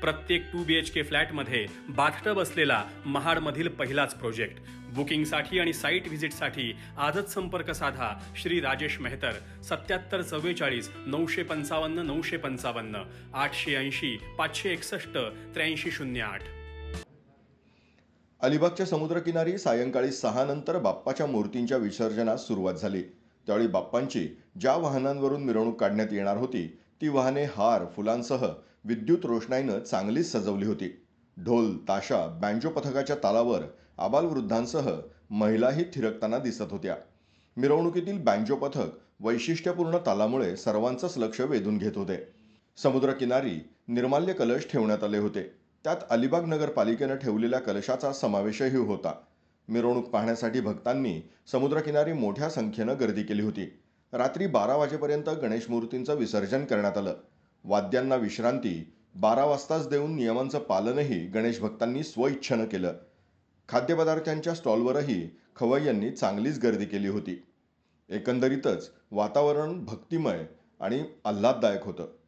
प्रत्येक to B H के फ्लॅटमध्ये bathtub असलेला महाडमधील पहिलाच प्रोजेक्ट. बुकिंगसाठी आणि साईट व्हिजिटसाठी आजच संपर्क साधा श्री राजेश मेहतर. सत्याहत्तर चव्वेचाळीस नऊशे पंचावन्न नऊशे पंचावन्न आठशे ऐंशी पाचशे एकसष्ट त्र्याऐंशी शून्य आठ. अलिबागच्या समुद्रकिनारी सायंकाळी सहा नंतर बाप्पाच्या मूर्तींच्या विसर्जनास सुरुवात झाली. त्यावेळी बाप्पांची ज्या वाहनांवरून मिरवणूक काढण्यात येणार होती ती वाहने हार फुलांसह विद्युत रोषणाईनं चांगलीच सजवली होती. ढोल ताशा बँजो पथकाच्या तालावर आबालवृद्धांसह महिलाही थिरकताना दिसत होत्या. मिरवणुकीतील बँजो पथक वैशिष्ट्यपूर्ण तालामुळे सर्वांचंच लक्ष वेधून घेत होते. समुद्रकिनारी निर्माल्य कलश ठेवण्यात आले होते. त्यात अलिबाग नगरपालिकेनं ठेवलेल्या कलशाचा समावेशही होता. मिरवणूक पाहण्यासाठी भक्तांनी समुद्रकिनारी मोठ्या संख्येनं गर्दी केली होती. रात्री बारा वाजेपर्यंत गणेश मूर्तींचं विसर्जन करण्यात आलं. वाद्यांना विश्रांती बारा वाजताच देऊन नियमांचं पालनही गणेश भक्तांनी स्वइच्छेनं केलं. खाद्यपदार्थांच्या स्टॉलवरही खवय्यांनी चांगलीच गर्दी केली होती. एकंदरीतच वातावरण भक्तिमय आणि आल्हाददायक होतं.